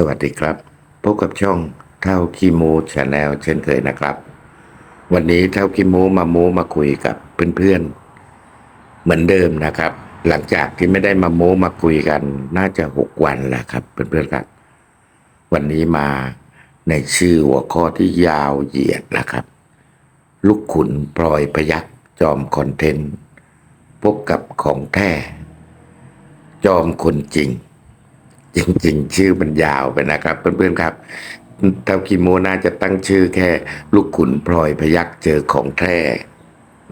สวัสดีครับ พบกับช่องเท่าคีโมชาแนลเช่นเคยนะครับ วันนี้เท่าคีโมมาโมมาคุยกับเพื่อนๆ เหมือนเดิมนะครับ หลังจากที่ไม่ได้มาโมมาคุยกันน่าจะหกวันแล้วครับเพื่อนๆครับ วันนี้มาในชื่อหัวข้อที่ยาวเหยียดนะครับ ลูกขุนพลอยพยักจอมคอนเทนต์พบกับของแท้ จอมคนจริง จริง ๆ ชื่อมันยาวไปนะครับ เพื่อนๆครับเท่าคิโมน่าจะตั้งชื่อแค่ ลูกขุนพลอยพยักเจอของแท้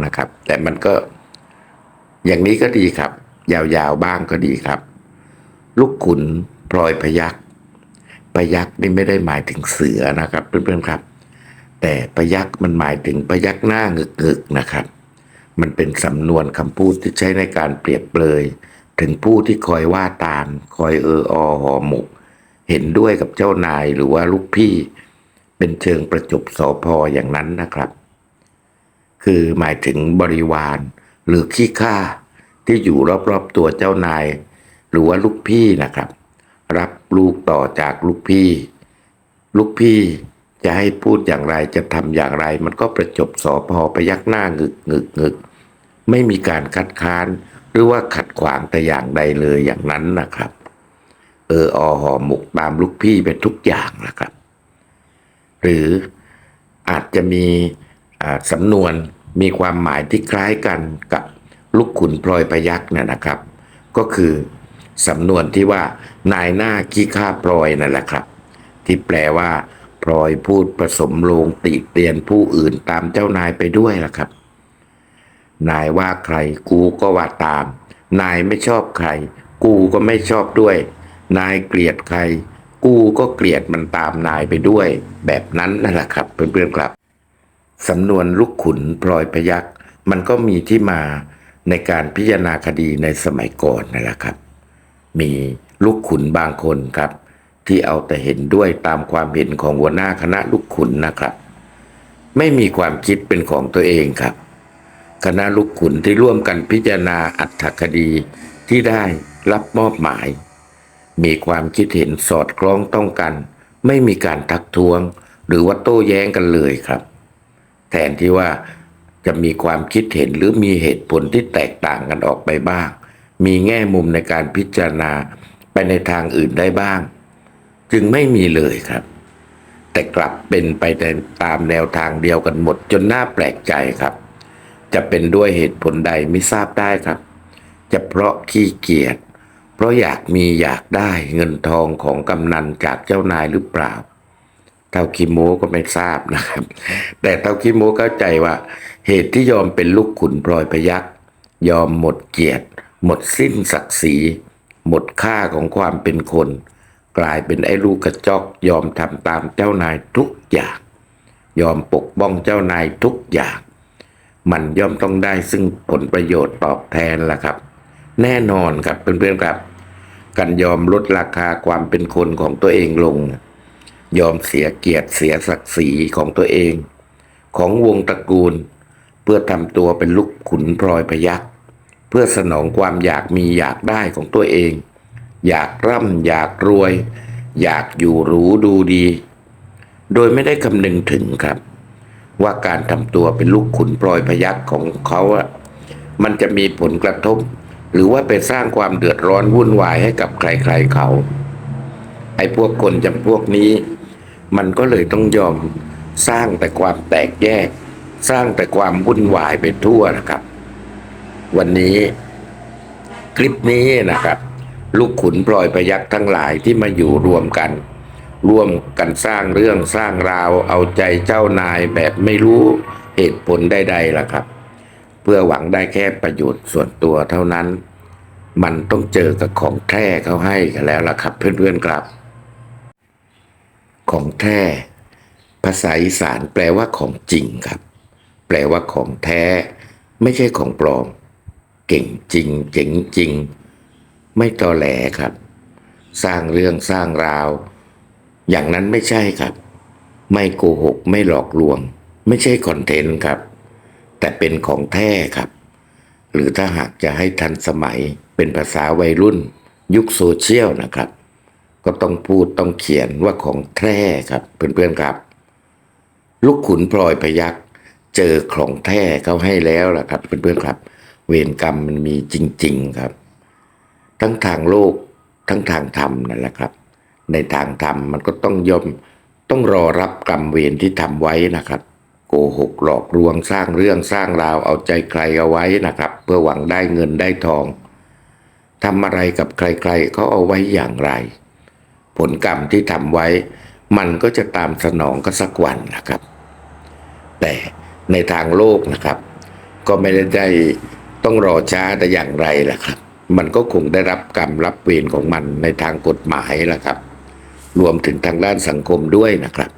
นะครับ แต่มันก็ อย่างนี้ก็ดีครับ ยาวๆบ้างก็ดีครับ ลูกขุนพลอยพยักพยักนี่ไม่ได้หมายถึงเสือนะครับ เพื่อนๆครับ แต่พยักมันหมายถึงพยักหน้าเงึกๆนะครับ มันเป็นสำนวนคำพูดที่ใช้ในการเปรียบเปรย ถึงผู้ที่คอยว่าตามคอยเอออหอหมก เห็นด้วยกับเจ้านายหรือว่าลูกพี่ เป็นเชิงประจบสอพออย่างนั้นนะครับ คือหมายถึงบริวาร หรือขี้ข้าที่อยู่รอบๆตัวเจ้านาย หรือว่าลูกพี่นะครับ รับลูกต่อจากลูกพี่ ลูกพี่จะให้พูดอย่างไรจะทำอย่างไร มันก็ประจบสอพอไปยักหน้างึกงึกงึกไม่มีการคัดค้าน รือว่าขัดขวางแต่อย่างใดเลยอย่างนั้นนะครับ เอออหอหมกตามลูกพี่ไปทุกอย่างนะครับ หรืออาจจะมีอ่าสำนวนมีความหมายที่คล้ายกันกับลูกขุนพลอยพยักษ์เนี่ยนะครับ ก็คือสำนวนที่ว่านายหน้าขี้ข้าพลอยนั่นแหละครับ ที่แปลว่าพลอยพูดผสมลงติเตียนผู้อื่นตามเจ้านายไปด้วยล่ะครับ นายว่าใครกูก็ว่าตาม นายไม่ชอบใคร กูก็ไม่ชอบด้วย นายเกลียดใคร กูก็เกลียดมันตามนายไปด้วย แบบนั้นนั่นแหละครับเพื่อนๆครับสำนวนลูกขุนพลอยพยักมันก็มีที่มาในการพิจารณาคดีในสมัยก่อนนั่นแหละครับ มีลูกขุนบางคนครับ ที่เอาแต่เห็นด้วยตามความเห็นของหัวหน้าคณะลูกขุนนะครับ ไม่มีความคิดเป็นของตัวเองครับ คณะลูกขุนที่ร่วมกันพิจารณาอัตถคดีที่ได้รับมอบหมาย มีความคิดเห็นสอดคล้องต้องกัน ไม่มีการทักท้วง หรือว่าโต้แย้งกันเลยครับ แทนที่ว่าจะมีความคิดเห็นหรือมีเหตุผลที่แตกต่างกันออกไปบ้าง มีแง่มุมในการพิจารณาไปในทางอื่นได้บ้าง จึงไม่มีเลยครับ แต่กลับเป็นไปตามแนวทางเดียวกันหมดจนน่าแปลกใจครับ จะเป็นด้วยเหตุผลใดไม่ทราบได้ครับ จะเพราะขี้เกียจเพราะอยากมีอยากได้เงินทองของกำนันจากเจ้านายหรือเปล่าเท่าคิโมก็ไม่ทราบนะครับ แต่เท่าคิโมเข้าใจว่า เหตุที่ยอมเป็นลูกขุนพลอยพยักยอมหมดเกียรติ หมดสิ้นศักดิ์ศรี หมดค่าของความเป็นคน กลายเป็นไอ้ลูกกระจอกยอมทำตามเจ้านายทุกอย่าง ยอมปกป้องเจ้านายทุกอย่าง มันย่อมต้องได้ซึ่งผลประโยชน์ตอบแทนล่ะครับ แน่นอนครับเพื่อนๆครับ การยอมลดราคาความเป็นคนของตัวเองลง ยอมเสียเกียรติเสียศักดิ์ศรีของตัวเอง ของวงตระกูล เพื่อทำตัวเป็นลูกขุนพลอยพยักเพื่อสนองความอยากมีอยากได้ของตัวเอง อยากร่ำอยากรวย อยากอยู่หรูดูดี โดยไม่ได้คำนึงถึงครับ ว่าการทำตัวเป็นลูกขุนพลอยพยักของเขาอะมันจะมีผลกระทบ หรือว่าไปสร้างความเดือดร้อนวุ่นวายให้กับใครๆเขา ไอ้พวกคนจำพวกนี้ มันก็เลยต้องยอมสร้างแต่ความแตกแยก สร้างแต่ความวุ่นวายไปทั่วนะครับ วันนี้คลิปนี้นะครับ ลูกขุนพลอยพยักทั้งหลายที่มาอยู่รวมกัน ร่วมกันสร้างเรื่องสร้างราว เอาใจเจ้านายแบบไม่รู้เหตุผลใดๆล่ะครับ เพื่อหวังได้แค่ประโยชน์ส่วนตัวเท่านั้น มันต้องเจอกับของแท้เขาให้กันแล้วล่ะครับ เพื่อนๆครับ ของแท้ภาษาอีสานแปลว่าของจริงครับ แปลว่าของแท้ ไม่ใช่ของปลอม เก่งจริง เจ๋งจริง ไม่ตอแหลครับ สร้างเรื่องสร้างราว อย่างนั้นไม่ใช่ครับ ไม่โกหกไม่หลอกลวง ไม่ใช่คอนเทนต์ครับ แต่เป็นของแท้ครับ หรือถ้าหากจะให้ทันสมัยเป็นภาษาวัยรุ่น ยุคโซเชียลนะครับ ก็ต้องพูดต้องเขียนว่าของแท้ครับเพื่อนๆครับ ลูกขุนพลอยพยักเจอของแท้เขาให้แล้วล่ะครับเพื่อนๆครับ เวรกรรมมันมีจริง ๆครับ ทั้งทางโลกทั้งทางธรรมนั่นแหละครับ ในทางธรรมมันก็ต้องยอมต้องรอรับกรรมเวรที่ทำไว้นะครับ โกหกหลอกลวงสร้างเรื่องสร้างราวเอาใจใครเอาไว้นะครับ เพื่อหวังได้เงินได้ทองทำอะไรกับใครๆเขาเอาไว้อย่างไร ผลกรรมที่ทำไว้ มันก็จะตามสนองก็สักวันนะครับ แต่ในทางโลกนะครับ ก็ไม่ได้ได้ต้องรอช้าแต่อย่างไรแหละครับ มันก็คงได้รับกรรมรับเวรของมันในทางกฎหมายแหละครับ รวมถึงทางด้านสังคมด้วยนะครับ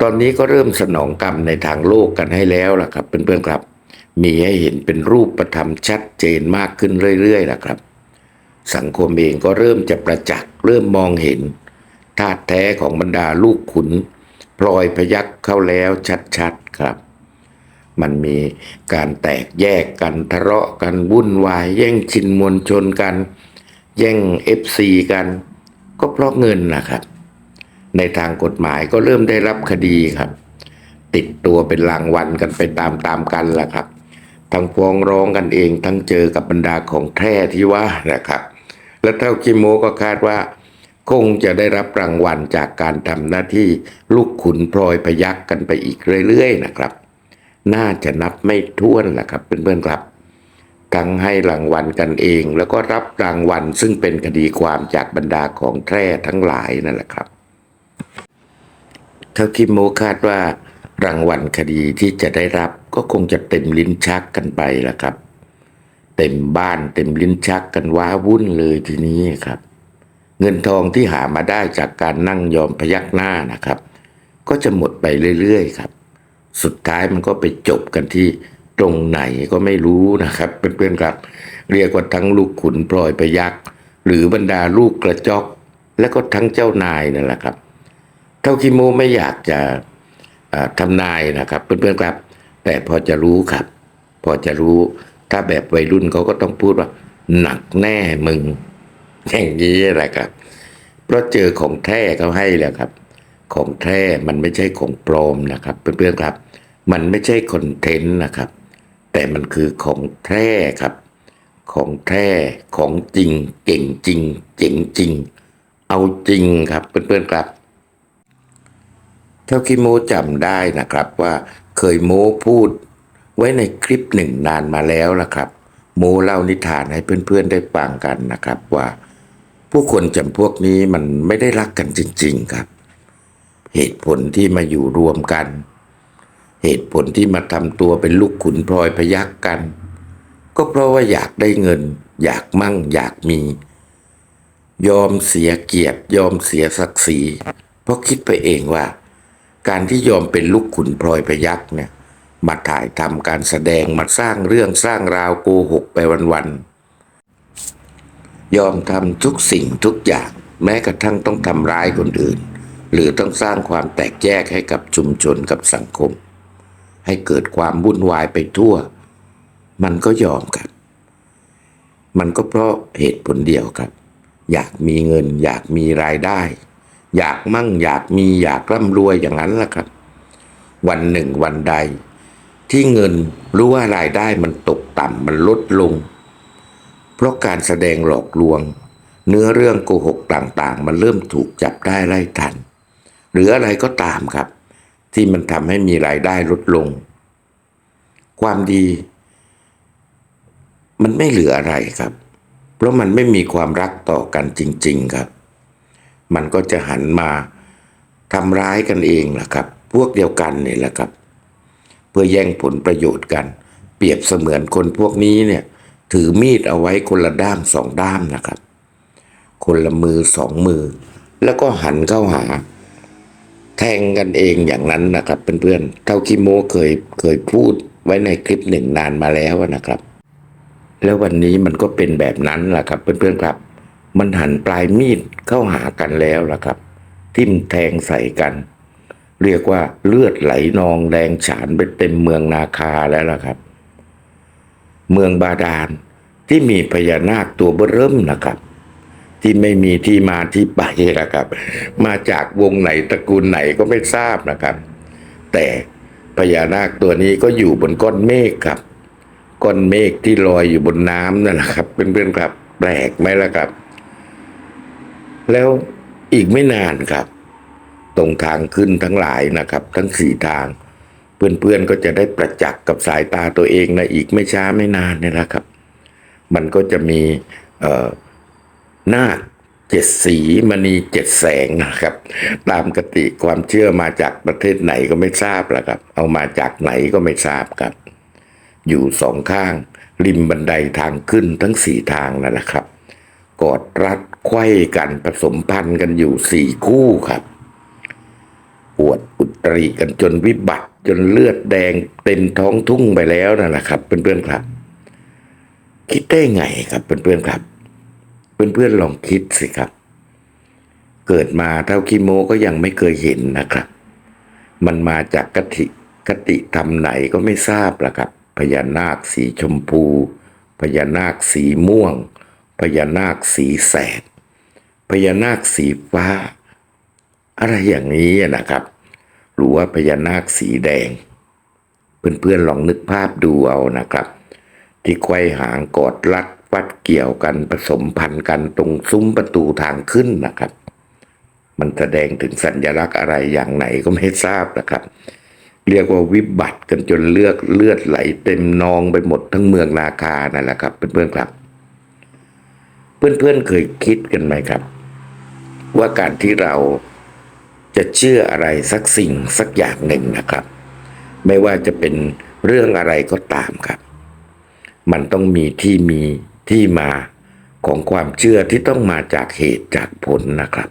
ตอนนี้ก็เริ่มสนองกรรมในทางโลกกันให้แล้วล่ะครับเพื่อนๆครับ มีให้เห็นเป็นรูปประธรรมชัดเจนมากขึ้นเรื่อยๆล่ะครับ สังคมเองก็เริ่มจะประจักษ์เริ่มมองเห็นธาตุแท้ของบรรดาลูกขุนพลอยพยักเข้าแล้วชัดๆครับ มันมีการแตกแยกกันทะเลาะกันวุ่นวาย แย่งชินมวลชนกัน แย่งเอฟซีกัน ก็เพราะเงินนะครับ ในทางกฎหมายก็เริ่มได้รับคดีครับ ติดตัวเป็นรางวัลกันไปตามๆกันล่ะครับ ทั้งฟ้องร้องกันเองทั้งเจอกับบรรดาของแท้ที่ว่านะครับ และเท่าคิโมก็คาดว่า คงจะได้รับรางวัลจากการทำหน้าที่ลูกขุนพลอยพยักกันไปอีกเรื่อยๆนะครับ น่าจะนับไม่ถ้วนแหละครับเพื่อนๆครับ ทั้งให้รางวัลกันเอง แล้วก็รับรางวัลซึ่งเป็นคดีความจากบรรดาของแท้ทั้งหลายนั่นแหละครับ เท่าที่โมคาดว่ารางวัลคดีที่จะได้รับก็คงจะเต็มลิ้นชักกันไปละครับ เต็มบ้านเต็มลิ้นชักกันว้าวุ่นเลยทีนี้ครับ เงินทองที่หามาได้จากการนั่งยอมพยักหน้านะครับ ก็จะหมดไปเรื่อยๆครับ สุดท้ายมันก็ไปจบกันที่ ตรงไหนก็ไม่รู้นะครับเพื่อนๆครับ เรียกว่าทั้งลูกขุนพลอยพยักหรือบรรดาลูกกระจอก และก็ทั้งเจ้านายนั่นแหละครับ เท่าคิโมไม่อยากจะทำนายนะครับเพื่อนๆครับ แต่พอจะรู้ครับ พอจะรู้ถ้าแบบวัยรุ่นเขาก็ต้องพูดว่า หนักแน่มึงอย่างนี้แหละครับ เพราะเจอของแท้เขาให้แล้วครับ ของแท้มันไม่ใช่ของปลอมนะครับ เพื่อนๆครับ มันไม่ใช่คอนเทนต์นะครับ แต่มันคือของแท้ครับ ของแท้ของจริง เก่งจริง เจ๋งจริง เอาจริงครับเพื่อนๆครับเท่าที่โมจำได้นะครับว่าเคยโมพูดไว้ในคลิปหนึ่งนานมาแล้วละครับ โมเล่านิทานให้เพื่อนๆได้ฟังกันนะครับว่า ผู้คนจำพวกนี้มันไม่ได้รักกันจริง ๆครับ เหตุผลที่มาอยู่รวมกัน เหตุผลที่มาทำตัวเป็นลูกขุนพลอยพยักกัน ก็เพราะว่าอยากได้เงิน อยากมั่งอยากมี ยอมเสียเกียรติ ยอมเสียศักดิ์ศรีเพราะคิดไปเองว่า การที่ยอมเป็นลูกขุนพลอยพยักเนี่ยมาถ่ายทำการแสดงมาสร้างเรื่องสร้างราวโกหกไปวันๆยอมทำทุกสิ่งทุกอย่าง แม้กระทั่งต้องทำร้ายคนอื่น หรือต้องสร้างความแตกแยกให้กับชุมชนกับสังคม ให้เกิดความวุ่นวายไปทั่ว มันก็ยอมครับ มันก็เพราะเหตุผลเดียวครับ อยากมีเงิน อยากมีรายได้ อยากมั่ง อยากมีอยากร่ำรวยอย่างนั้นแหละครับ วันหนึ่งวันใด ที่เงินรู้ว่ารายได้มันตกต่ำมันลดลง เพราะการแสดงหลอกลวง เนื้อเรื่องโกหกต่างๆ มันเริ่มถูกจับได้ไล่ทัน หรืออะไรก็ตามครับ ที่มันทำให้มีรายได้ลดลง ความดี มันไม่เหลืออะไรครับ เพราะมันไม่มีความรักต่อกันจริง ๆครับ มันก็จะหันมาทำร้ายกันเองล่ะครับ พวกเดียวกันนี่แหละครับ เพื่อแย่งผลประโยชน์กัน เปรียบเสมือนคนพวกนี้เนี่ย ถือมีดเอาไว้คนละด้ามสองด้ามนะครับ คนละมือสองมือ แล้วก็หันเข้าหา แทงกันเองอย่างนั้นนะครับเพื่อนๆเท่าคิโมเคยเคยพูดไว้ในคลิปหนึ่งนานมาแล้วนะครับ แล้ววันนี้มันก็เป็นแบบนั้นแหละครับเพื่อนๆครับ มันหันปลายมีดเข้าหากันแล้วล่ะครับ ทิ่มแทงใส่กัน เรียกว่าเลือดไหลนองแดงฉานไปเต็มเมืองนาคาแล้วล่ะครับ เมืองบาดาลที่มีพญานาคตัวเบ้อเริ่มนะครับ ที่ไม่มีที่มาที่ไปนะครับ มาจากวงไหนตระกูลไหนก็ไม่ทราบนะครับ แต่พญานาคตัวนี้ก็อยู่บนก้อนเมฆครับ ก้อนเมฆที่ลอยอยู่บนน้ำนั่นแหละครับเพื่อนๆครับ แปลกไหมล่ะครับ แล้วอีกไม่นานครับ ตรงทางขึ้นทั้งหลายนะครับ ทั้งสี่ทาง เพื่อนๆก็จะได้ประจักษ์กับสายตาตัวเองนะอีกไม่ช้าไม่นานนี่ยนะครับ มันก็จะมีเอ่อ นาคเจ็ดสีมณีเจ็ดแสงนะครับ ตามกติความเชื่อมาจากประเทศไหนก็ไม่ทราบละครับ เอามาจากไหนก็ไม่ทราบครับ อยู่สองข้าง ริมบันไดทางขึ้นทั้งสี่ทางนั่นแหละครับ กอดรัดไขว้กันผสมพันธุ์กันอยู่สี่คู่ครับอวดอุตริกันจนวิบัติจนเลือดแดงเต็มท้องทุ่งไปแล้วนั่นแหละครับเพื่อนๆครับ คิดได้ไงครับเพื่อนๆครับ เพื่อนๆลองคิดสิครับ เกิดมาเท่าคิโมก็ยังไม่เคยเห็นนะครับ มันมาจากกติกติธรรมไหนก็ไม่ทราบละครับ พญานาคสีชมพู พญานาคสีม่วง พญานาคสีแสด พญานาคสีฟ้า อะไรอย่างนี้นะครับ หรือว่าพญานาคสีแดง เพื่อนๆลองนึกภาพดูเอานะครับ ที่ไขว้หางกอดรัด ฟัดเกี่ยวกันผสมพันธุ์กันตรงซุ้มประตูทางขึ้นนะครับ มันแสดงถึงสัญลักษณ์อะไรอย่างไหนก็ไม่ทราบนะครับ เรียกว่าวิบัติกันจนเลือกเลือดไหลเต็มนองไปหมดทั้งเมืองนาคานั่นแหละครับเพื่อนๆครับ เพื่อนๆเคยคิดกันไหมครับ ว่าการที่เราจะเชื่ออะไรสักสิ่งสักอย่างหนึ่งนะครับ ไม่ว่าจะเป็นเรื่องอะไรก็ตามครับ มันต้องมีที่มี ที่มาของความเชื่อที่ต้องมาจากเหตุจากผลนะครับ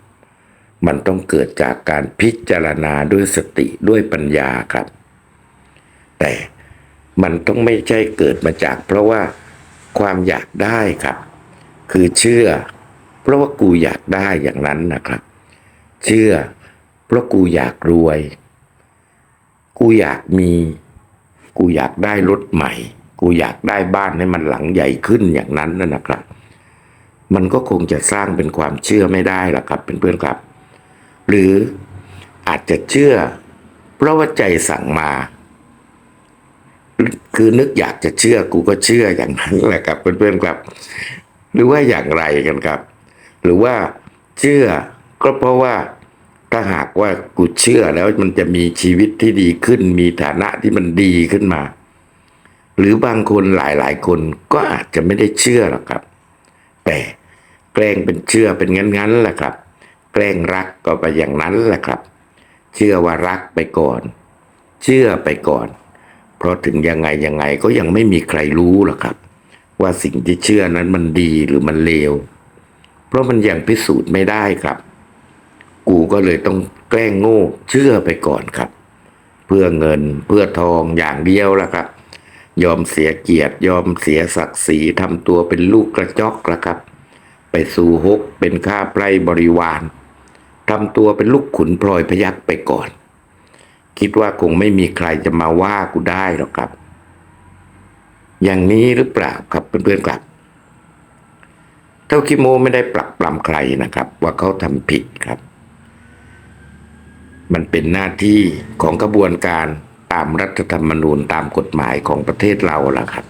มันต้องเกิดจากการพิจารณาด้วยสติด้วยปัญญาครับ แต่มันต้องไม่ใช่เกิดมาจาก เพราะว่าความอยากได้ครับ คือเชื่อ เพราะว่ากูอยากได้อย่างนั้นนะครับ เชื่อ เพราะกูอยากรวย กูอยากมี กูอยากได้รถใหม่ กูอยากได้บ้านให้มันหลังใหญ่ขึ้นอย่างนั้นนั่นนะครับ มันก็คงจะสร้างเป็นความเชื่อไม่ได้หรอกครับเพื่อนๆครับ หรืออาจจะเชื่อ เพราะว่าใจสั่งมา คือนึกอยากจะเชื่อกูก็เชื่ออย่างนั้นแหละครับเพื่อนๆครับ หรือว่าอย่างไรกันครับ หรือว่าเชื่อก็เพราะว่าถ้าหากว่ากูเชื่อแล้วมันจะมีชีวิตที่ดีขึ้น มีฐานะที่มันดีขึ้นมา หรือบางคนหลายๆ คนก็อาจจะไม่ได้เชื่อหรอกครับ แต่แกล้งเป็นเชื่อเป็นงั้นๆแหละครับ แกล้งรักก็ไปอย่างนั้นแหละครับ เชื่อว่ารักไปก่อน เชื่อไปก่อน เพราะถึงยังไงยังไงก็ยังไม่มีใครรู้หรอกครับ ว่าสิ่งที่เชื่อนั้นมันดีหรือมันเลว เพราะมันยังพิสูจน์ไม่ได้ครับ กูก็เลยต้องแกล้งโง่เชื่อไปก่อนครับ เพื่อเงินเพื่อทองอย่างเดียวละครับ ยอมเสียเกียรติ ยอมเสียศักดิ์ศรีทำตัวเป็นลูกกระจอกละครับ ไปสู่ฮกเป็นข้าไพร่บริวารทำตัวเป็นลูกขุนพลอยพยักไปก่อน คิดว่าคงไม่มีใครจะมาว่ากูได้หรอกครับ อย่างนี้หรือเปล่าครับเพื่อนๆครับ เท่าคิโมไม่ได้ปรักปรำใครนะครับ ว่าเขาทำผิดครับ มันเป็นหน้าที่ของกระบวนการ ตามรัฐธรรมนูญตามกฎหมายของประเทศเราล่ะครับ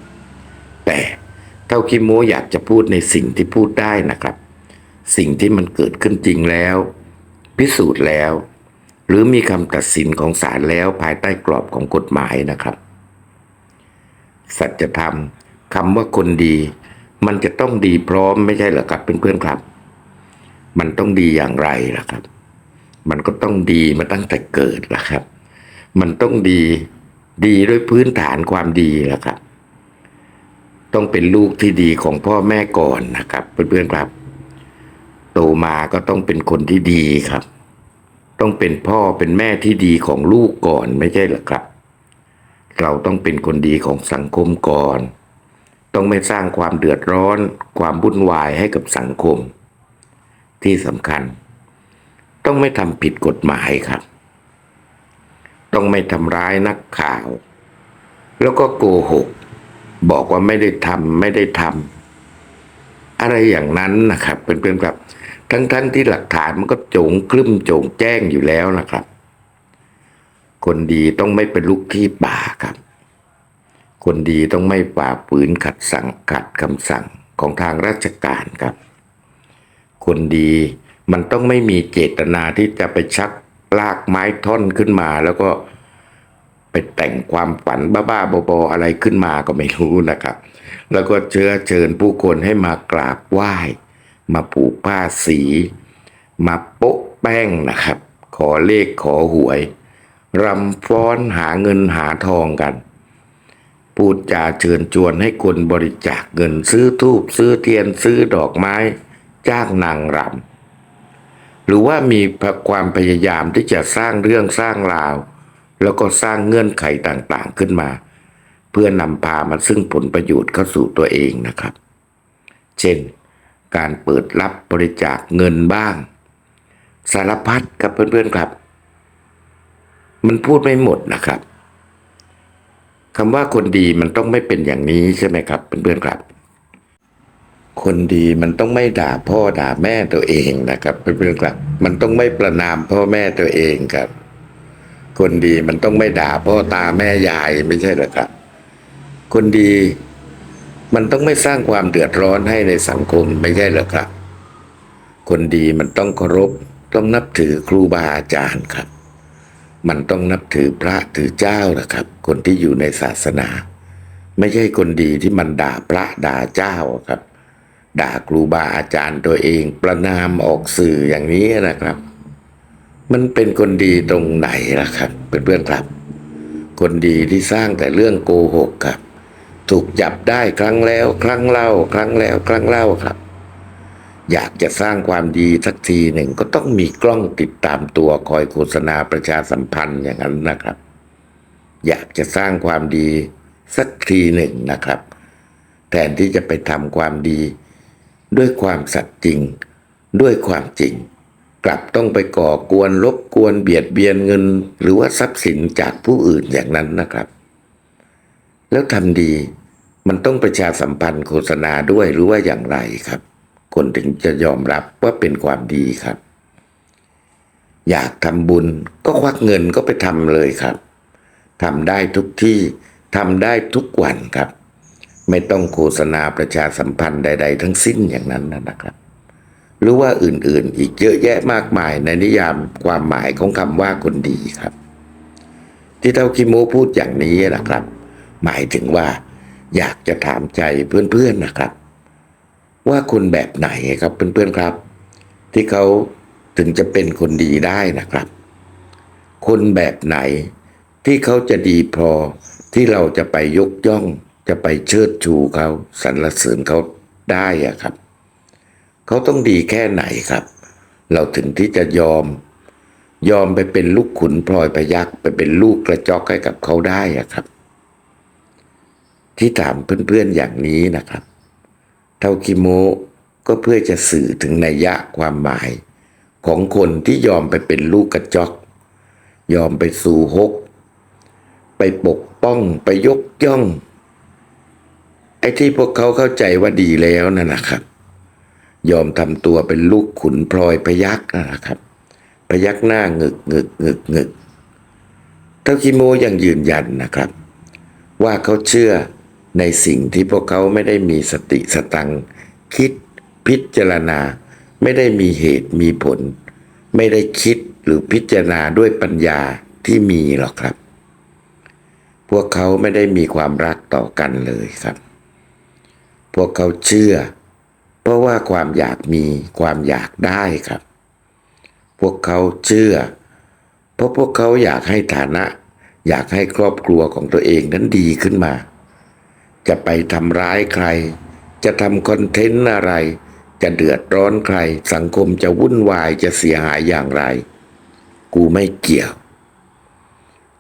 แต่เท่าคิโมอยากจะพูดในสิ่งที่พูดได้นะครับ สิ่งที่มันเกิดขึ้นจริงแล้ว พิสูจน์แล้ว หรือมีคำตัดสินของศาลแล้วภายใต้กรอบของกฎหมายนะครับ สัจธรรมคำว่าคนดี มันจะต้องดีพร้อมไม่ใช่เหรอครับเเพื่อนๆครับ มันต้องดีอย่างไรล่ะครับ มันก็ต้องดีมาตั้งแต่เกิดล่ะครับ มันต้องดีดีด้วยพื้นฐานความดีล่ะครับ ต้องเป็นลูกที่ดีของพ่อแม่ก่อนนะครับ เพื่อนๆครับ โตมาก็ต้องเป็นคนที่ดีครับ ต้องเป็นพ่อเป็นแม่ที่ดีของลูกก่อนไม่ใช่เหรอครับ เราต้องเป็นคนดีของสังคมก่อน ต้องไม่สร้างความเดือดร้อน ความวุ่นวายให้กับสังคม ที่สำคัญ ต้องไม่ทำผิดกฎหมายครับ ต้องไม่ทำร้ายนักข่าว แล้วก็โกหก บอกว่าไม่ได้ทำไม่ได้ทำอะไรอย่างนั้นนะครับเพื่อนๆครับ ทั้งๆที่หลักฐานมันก็โจงคลึ้มโจงแจ้งอยู่แล้วนะครับ คนดีต้องไม่เป็นลูกที่ป่าครับ คนดีต้องไม่ฝ่าฝืนขัดสั่งขัดคำสั่งของทางราชการครับ คนดีมันต้องไม่มีเจตนาที่จะไปชัก ลากไม้ท่อนขึ้นมา แล้วก็ไปแต่งความฝันบ้าๆบอๆอะไรขึ้นมาก็ไม่รู้นะครับ แล้วก็เชื้อเชิญผู้คนให้มากราบไหว้ มาผูกผ้าสี มาโป๊ะแป้งนะครับ ขอเลขขอหวยรำฟ้อนหาเงินหาทองกัน พูดจาเชิญชวนให้คนบริจาคเงินซื้อทูบซื้อเทียนซื้อดอกไม้ จ้างนางรำ หรือว่ามีความพยายามที่จะสร้างเรื่องสร้างราว แล้วก็สร้างเงื่อนไขต่างๆขึ้นมา เพื่อนำพามาซึ่งผลประโยชน์เข้าสู่ตัวเองนะครับ เช่น การเปิดรับบริจาคเงินบ้าง สารพัดกับเพื่อนๆครับ มันพูดไม่หมดนะครับคำว่าคนดีมันต้องไม่เป็นอย่างนี้ใช่ไหมครับเพื่อนๆครับ คนดีมันต้องไม่ด่าพ่อด่าแม่ตัวเองนะครับเป็นเพื่อนๆครับมันต้องไม่ประนามพ่อแม่ตัวเองครับ คนดีมันต้องไม่ด่าพ่อตาแม่ยายไม่ใช่เหรอครับ คนดีมันต้องไม่สร้างความเดือดร้อนให้ในสังคมไม่ใช่เหรอครับ คนดีมันต้องเคารพต้องนับถือครูบาอาจารย์ครับ มันต้องนับถือพระถือเจ้านะครับ คนที่อยู่ในศาสนา ไม่ใช่คนดีที่มันด่าพระด่าเจ้าครับ ด่าครูบาอาจารย์ตัวเอง ประนามออกสื่ออย่างนี้นะครับ มันเป็นคนดีตรงไหนล่ะครับเพื่อนๆครับ คนดีที่สร้างแต่เรื่องโกหกครับ ถูกจับได้ครั้งแล้ว ครั้งเล่า ครั้งแล้ว ครั้งเล่าครับ อยากจะสร้างความดีสักทีหนึ่งก็ต้องมีกล้องติดตามตัวคอยโฆษณาประชาสัมพันธ์อย่างนั้นนะครับ อยากจะสร้างความดีสักทีหนึ่งนะครับ แทนที่จะไปทำความดี ด้วยความสัตย์จริง ด้วยความจริง กลับต้องไปก่อกวนรบกวนเบียดเบียนเงิน หรือว่าทรัพย์สินจากผู้อื่นอย่างนั้นนะครับ แล้วทำดีมันต้องประชาสัมพันธ์โฆษณาด้วยหรือว่าอย่างไรครับ คนถึงจะยอมรับว่าเป็นความดีครับ อยากทำบุญก็ควักเงินก็ไปทำเลยครับทำได้ทุกที่ทำได้ทุกวันครับ ไม่ต้องโฆษณาประชาสัมพันธ์ใด ๆ ทั้งสิ้นอย่างนั้นนะครับ หรือว่าอื่นๆ อีกเยอะแยะมากมายในนิยามความหมายของคำว่าคนดีครับ ที่เท่าคิโมพูดอย่างนี้นะครับ หมายถึงว่า อยากจะถามใจเพื่อนๆนะครับ ว่าคนแบบไหนครับเพื่อนๆครับ ที่เขาถึงจะเป็นคนดีได้นะครับ คนแบบไหนที่เขาจะดีพอที่เราจะไปยกย่อง จะไปเชิดชูเขาสรรเสริญเขาได้อะครับ เขาต้องดีแค่ไหนครับ เราถึงที่จะยอม ยอมไปเป็นลูกขุนพลอยพยักไปเป็นลูกกระจอกให้กับเขาได้อะครับ ที่ถามเพื่อนๆอย่างนี้นะครับ เท่าคิโมก็เพื่อจะสื่อถึงนัยยะความหมาย ของคนที่ยอมไปเป็นลูกกระจอกยอมไปสู่ฮก ไปปกป้องไปยกย่อง ไอ้ที่พวกเขาเข้าใจว่าดีแล้วนั่นนะครับ ยอมทำตัวเป็นลูกขุนพลอยพยักนะครับ พยักหน้าเงึกเงึกเงึกเงึกเท่าคิโมยังยืนยันนะครับ ว่าเขาเชื่อในสิ่งที่พวกเขาไม่ได้มีสติสตังคิดพิจารณา ไม่ได้มีเหตุมีผล ไม่ได้คิดหรือพิจารณาด้วยปัญญาที่มีหรอกครับ พวกเขาไม่ได้มีความรักต่อกันเลยครับ พวกเขาเชื่อ เพราะว่าความอยากมีความอยากได้ครับ พวกเขาเชื่อ เพราะพวกเขาอยากให้ฐานะ อยากให้ครอบครัวของตัวเองนั้นดีขึ้นมา จะไปทำร้ายใคร จะทำคอนเทนต์อะไร จะเดือดร้อนใคร สังคมจะวุ่นวายจะเสียหายอย่างไร กูไม่เกี่ยว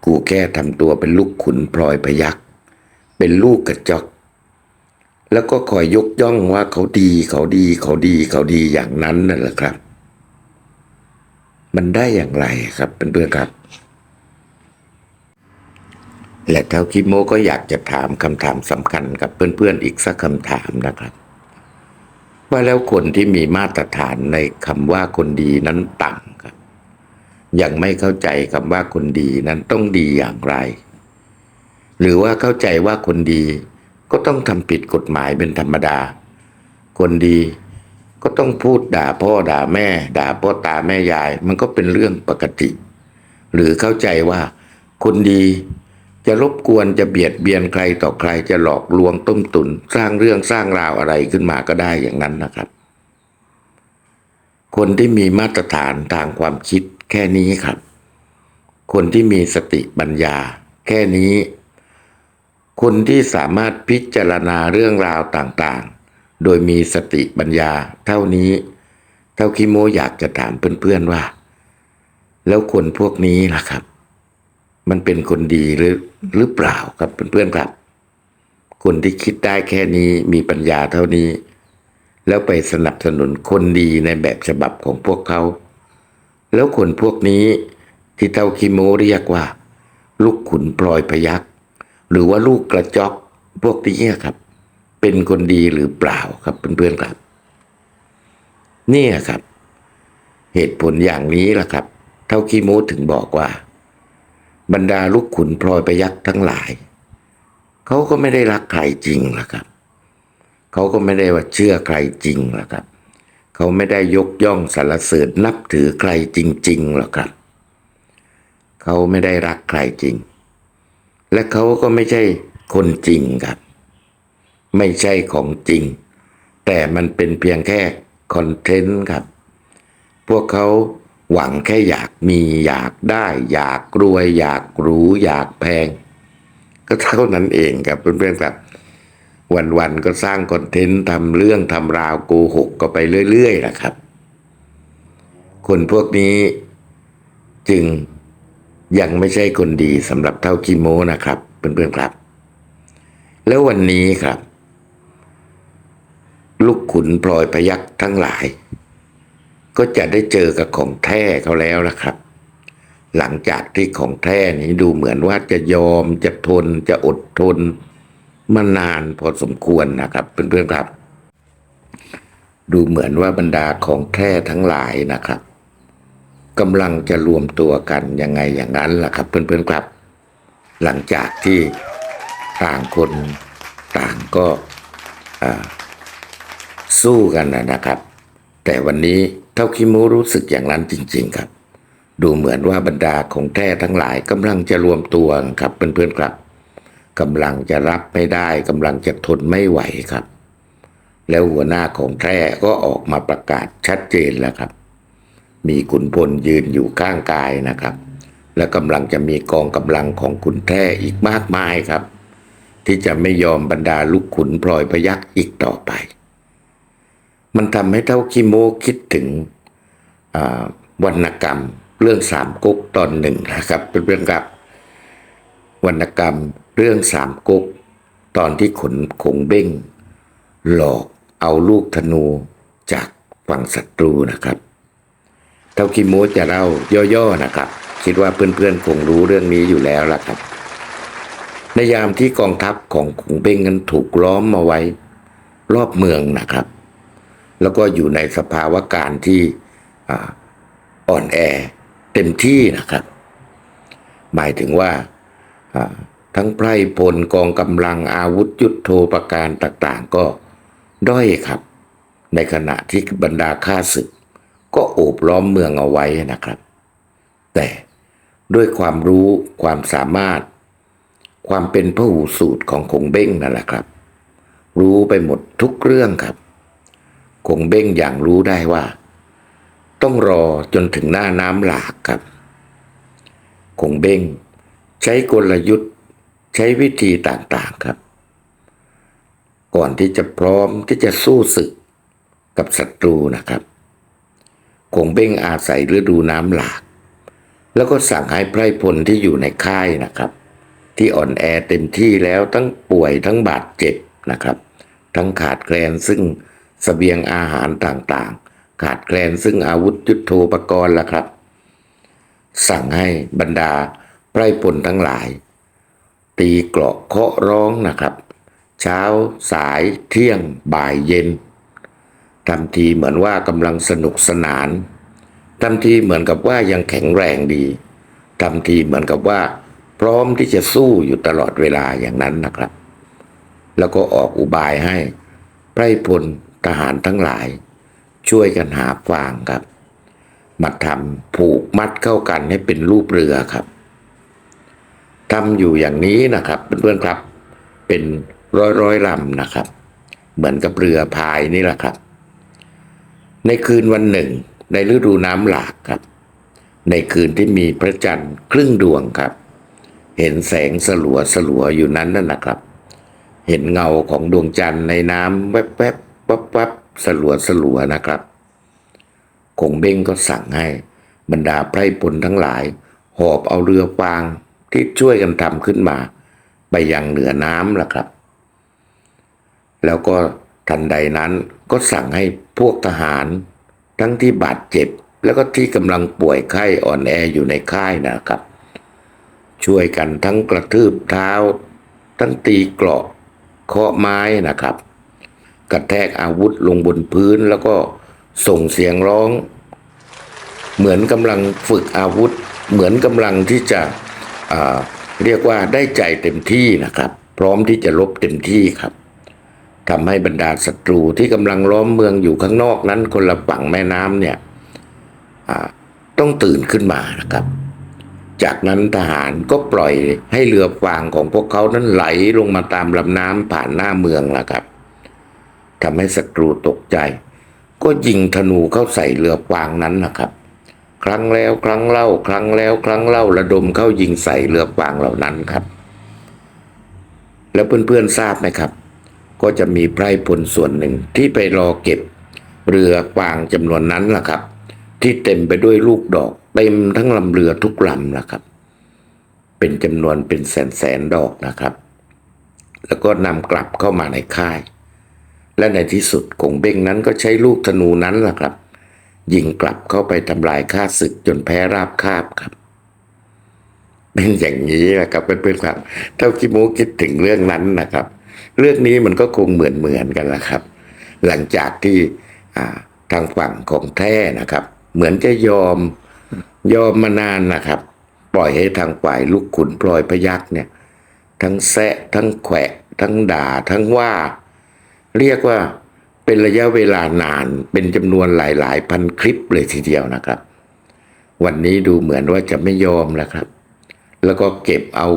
กูแค่ทำตัวเป็นลูกขุนพลอยพยักเป็นลูกกระจอก แล้วก็คอยยกย่องว่าเขาดีเขาดีเขาดีเขาดีอย่างนั้นนั่นแหละครับ มันได้อย่างไรครับเพื่อนๆครับ และเท่าคิโมก็อยากจะถามคำถามสำคัญกับเพื่อนๆอีกสักคำถามนะครับ ว่าแล้วคนที่มีมาตรฐานในคำว่าคนดีนั้นต่ำครับ ยังไม่เข้าใจคำว่าคนดีนั้นต้องดีอย่างไร หรือว่าเข้าใจว่าคนดี ก็ต้องทำผิดกฎหมายเป็นธรรมดา คนดีก็ต้องพูดด่าพ่อด่าแม่ ด่าพ่อตาแม่ยาย มันก็เป็นเรื่องปกติ หรือเข้าใจว่าคนดีจะรบกวนจะเบียดเบียนใครต่อใครจะหลอกลวงต้มตุน สร้างเรื่องสร้างราวอะไรขึ้นมาก็ได้อย่างนั้นนะครับ คนที่มีมาตรฐานทางความคิดแค่นี้ครับ คนที่มีสติปัญญา แค่นี้ คนที่สามารถพิจารณาเรื่องราวต่างๆ โดยมีสติปัญญาเท่านี้ เท่าคิโมอยากจะถามเพื่อนๆว่า แล้วคนพวกนี้ล่ะครับ มันเป็นคนดีหรือหรือเปล่าครับเพื่อนๆครับ คนที่คิดได้แค่นี้มีปัญญาเท่านี้ แล้วไปสนับสนุนคนดีในแบบฉบับของพวกเขา แล้วคนพวกนี้ที่เท่าคิโมเรียกว่า ลูกขุนพลอยพยัก หรือว่าลูกกระจอกพวกนี้ครับ เป็นคนดีหรือเปล่าครับเพื่อนๆครับ เนี่ยครับ เหตุผลอย่างนี้ล่ะครับ เท่าคิโมถึงบอกว่า บรรดาลูกขุนพลอยพยักทั้งหลาย เขาก็ไม่ได้รักใครจริงล่ะครับ เขาก็ไม่ได้ว่าเชื่อใครจริงล่ะครับ เขาไม่ได้ยกย่องสรรเสริญนับถือใครจริงๆหรอกครับ เขาไม่ได้รักใครจริง และเขาก็ไม่ใช่คนจริงครับ ไม่ใช่ของจริง แต่มันเป็นเพียงแค่คอนเทนต์ครับ พวกเขาหวังแค่อยากมีอยากได้ อยากรวย อยากรู้ อยากแพง ก็เท่านั้นเองครับเพื่อนๆครับ วันๆก็สร้างคอนเทนต์ทำเรื่องทำราวโกหกก็ไปเรื่อยๆนะครับ คนพวกนี้จึง ยังไม่ใช่คนดีสำหรับเท่าคิโมนะครับ เพื่อนๆครับ แล้ววันนี้ครับ ลูกขุนพลอยพยักทั้งหลาย ก็จะได้เจอกับของแท้เขาแล้วนะครับ หลังจากที่ของแท้นี้ดูเหมือนว่าจะยอมจะทนจะอดทนมานานพอสมควรนะครับ เพื่อนๆครับ ดูเหมือนว่าบรรดาของแท้ทั้งหลายนะครับ กำลังจะรวมตัวกันยังไงอย่างนั้นล่ะครับ เพื่อนๆครับ หลังจากที่ต่างคนต่างก็สู้กันนะนะครับ แต่วันนี้เท่าคิมูรู้สึกอย่างนั้นจริง ๆ ครับ ดูเหมือนว่าบรรดาของแท้ทั้งหลายกำลังจะรวมตัวครับเพื่อนๆครับกำลังจะรับไม่ได้กำลังจะทนไม่ไหวครับ แล้วหัวหน้าของแท้ก็ออกมาประกาศชัดเจนแล้วครับ มีขุนพลยืนอยู่ข้างกายนะครับ และกำลังจะมีกองกำลังของขุนแท้อีกมากมายครับ ที่จะไม่ยอมบรรดาลูกขุนพลอยพยักอีกต่อไป มันทำให้เท่าคิโมคิดถึงวรรณกรรมเรื่องสามก๊กตอนหนึ่งนะครับเพื่อนๆครับวรรณกรรมเรื่องสามก๊กตอนที่ขนคงเบ้ง หลอกเอาลูกธนูจากฝั่งศัตรูนะครับ ท่าคิโมจะเล่าย่อๆนะครับ คิดว่าเพื่อนๆคงรู้เรื่องนี้อยู่แล้วล่ะครับ ในยามที่กองทัพของขงเบ้งนั้นถูกล้อมมาไว้ รอบเมืองนะครับ แล้วก็อยู่ในสภาวะการที่อ่อนแอเต็มที่นะครับ หมายถึงว่าทั้งไพร่พลกองกำลังอาวุธยุทโธปการต่างๆ ก็ด้อยครับ ในขณะที่บรรดาข้าศึก ก็โอบล้อมเมืองเอาไว้นะครับ แต่ด้วยความรู้ความสามารถ ความเป็นพหูสูตรของคงเบ้งนั่นแหละครับ รู้ไปหมดทุกเรื่องครับคงเบ้งอย่างรู้ได้ว่า ต้องรอจนถึงหน้าน้ำหลากครับคงเบ้งใช้กลยุทธ์ใช้วิธีต่างๆครับ ก่อนที่จะพร้อมที่จะสู้ศึกกับศัตรูนะครับ คงเบ้งอาศัยฤดูน้ำหลาก แล้วก็สั่งให้ไพรพลที่อยู่ในค่ายนะครับ ที่อ่อนแอเต็มที่แล้วทั้งป่วยทั้งบาดเจ็บนะครับ ทั้งขาดแคลนซึ่งสเสบียงอาหารต่างๆ ขาดแคลนซึ่งอาวุธยุทโธปกรณ์ละครับ สั่งให้บรรดาไพรพลทั้งหลาย ตีเกราะเคาะร้องนะครับ เช้าสายเที่ยงบ่ายเย็น ทำทีเหมือนว่ากำลังสนุกสนานทำทีเหมือนกับว่ายังแข็งแรงดีทำทีเหมือนกับว่า พร้อมที่จะสู้อยู่ตลอดเวลาอย่างนั้นนะครับ แล้วก็ออกอุบายให้ไพรพลทหารทั้งหลาย ช่วยกันหาฟางครับ มาทำผูกมัดเข้ากันให้เป็นรูปเรือครับทำอยู่อย่างนี้นะครับเพื่อนๆครับ เป็นร้อยร้อยลำนะครับ เหมือนกับเรือพายนี่แหละครับ ในคืนวันหนึ่ง ในฤดูน้ำหลากครับ ในคืนที่มีพระจันทร์ครึ่งดวงครับ เห็นแสงสลัวสลัวอยู่นั้นนั่นนะครับ เห็นเงาของดวงจันทร์ในน้ำแวบๆวับวับสลัวสลัวนะครับคงเบ้งก็สั่งให้บรรดาไพร่พลทั้งหลาย หอบเอาเรือฟางที่ช่วยกันทำขึ้นมา ไปยังเหนือน้ำล่ะครับ แล้วก็ทันใดนั้น ก็สั่งให้พวกทหาร ทั้งที่บาดเจ็บ แล้วก็ที่กำลังป่วยไข้อ่อนแออยู่ในค่ายนะครับ ช่วยกันทั้งกระทืบเท้า ทั้งตีเกราะเคาะไม้นะครับ กระแทกอาวุธลงบนพื้นแล้วก็ส่งเสียงร้อง เหมือนกำลังฝึกอาวุธ เหมือนกำลังที่จะเรียกว่าได้ใจเต็มที่นะครับ พร้อมที่จะลบเต็มที่ครับ ทำให้บรรดาศัตรูที่กำลังล้อมเมืองอยู่ข้างนอกนั้นคนละฝั่งแม่น้ำเนี่ยต้องตื่นขึ้นมานะครับ จากนั้นทหารก็ปล่อยให้เรือฟางของพวกเขานั้นไหลลงมาตามลำน้ำผ่านหน้าเมืองแล้วครับทำให้ศัตรูตกใจ ก็ยิงธนูเข้าใส่เรือฟางนั้นนะครับ ครั้งแล้วครั้งเล่า ครั้งแล้วครั้งเล่าระดมเข้ายิงใส่เรือฟางเหล่านั้นครับ แล้วเพื่อนๆทราบไหมครับ ก็จะมีไพร่พลส่วนหนึ่งที่ไปรอเก็บเรือฟางจำนวนนั้นล่ะครับ ที่เต็มไปด้วยลูกดอก เต็มทั้งลำเรือทุกลำนะครับ เป็นจำนวนเป็นแสนแสนดอกนะครับ แล้วก็นำกลับเข้ามาในค่าย และในที่สุดกงเบ้งนั้นก็ใช้ลูกธนูนั้นล่ะครับ ยิงกลับเข้าไปทำลายข้าศึกจนแพ้ราบคาบครับเป็นอย่างนี้แหละครับเพื่อนๆครับ เท่าที่โมคิดถึงเรื่องนั้นนะครับ เรื่องนี้มันก็คงเหมือนเหมือนๆกันแหละครับ หลังจากที่ทางฝั่งของแท้นะครับ เหมือนจะยอมยอมมานานนะครับ ปล่อยให้ทางฝ่ายลูกขุนพลอยพยักเนี่ย ทั้งแซะทั้งแขวะ ทั้งด่า ทั้งว่า เรียกว่าเป็นระยะเวลานานเป็นจำนวนหลาย ๆ พันคลิปเลยทีเดียวนะครับ วันนี้ดูเหมือนว่าจะไม่ยอมแล้วครับ แล้วก็เก็บเอา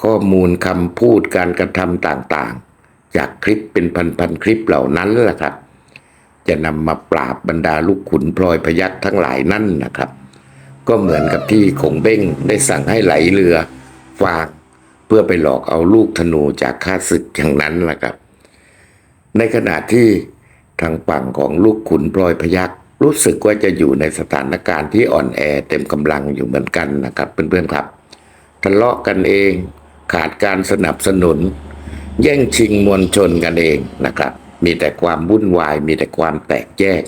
ข้อมูลคำพูดการกระทำต่างๆ จากคลิปเป็นพันๆคลิปเหล่านั้นแหละครับ จะนำมาปราบบรรดาลูกขุนพลอยพยักทั้งหลายนั่นนะครับ ก็เหมือนกับที่ขงเบ้งได้สั่งให้ไหลเรือฟางเพื่อไปหลอกเอาลูกธนูจากข้าศึกอย่างนั้นแหละครับ ในขณะที่ทางฝั่งของลูกขุนพลอยพยักรู้สึกว่าจะอยู่ในสถานการณ์ที่อ่อนแอเต็มกำลังอยู่เหมือนกันนะครับเพื่อนๆครับทะเลาะกันเอง ขาดการสนับสนุน แย่งชิงมวลชนกันเองนะครับ มีแต่ความวุ่นวาย มีแต่ความแตกแยก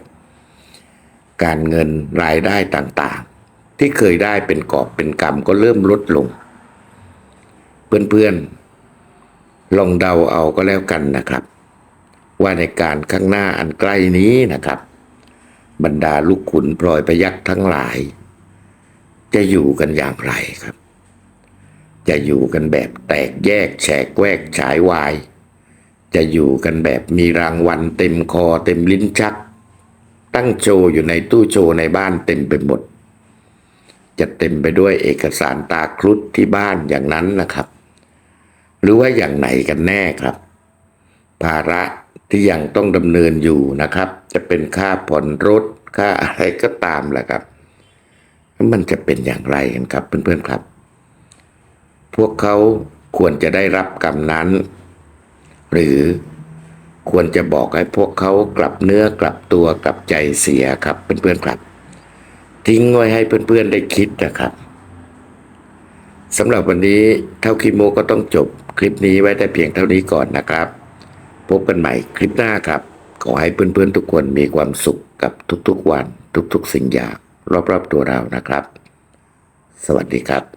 การเงินรายได้ต่างๆ ที่เคยได้เป็นกอบเป็นกำก็เริ่มลดลง เพื่อนๆ ลองเดาเอาก็แล้วกันนะครับ ว่าในการข้างหน้าอันใกล้นี้นะครับ บรรดาลูกขุนพลอยพยักทั้งหลาย จะอยู่กันอย่างไรครับ จะอยู่กันแบบแตกแยกแฉกแวกฉายวาย จะอยู่กันแบบมีรางวัลเต็มคอเต็มลิ้นชัก ตั้งโชว์อยู่ในตู้โชว์ในบ้านเต็มไปหมด จะเต็มไปด้วยเอกสารตาครุฑที่บ้านอย่างนั้นนะครับ หรือว่าอย่างไหนกันแน่ครับ ภาระที่ยังต้องดำเนินอยู่นะครับ จะเป็นค่าผ่อนรถค่าอะไรก็ตามแหละครับ มันจะเป็นอย่างไรกันครับเพื่อนๆครับ พวกเขาควรจะได้รับกรรมนั้น หรือควรจะบอกให้พวกเขากลับเนื้อกลับตัวกลับใจเสียครับเพื่อนๆครับ ทิ้งไว้ให้เพื่อนๆได้คิดนะครับสำหรับวันนี้เท่าคิโมก็ต้องจบคลิปนี้ไว้แต่เพียงเท่านี้ก่อนนะครับ พบกันใหม่คลิปหน้าครับ ขอให้เพื่อนๆทุกคนมีความสุขกับทุกๆวัน ทุกๆสิ่งอย่างรอบๆตัวเรานะครับ สวัสดีครับ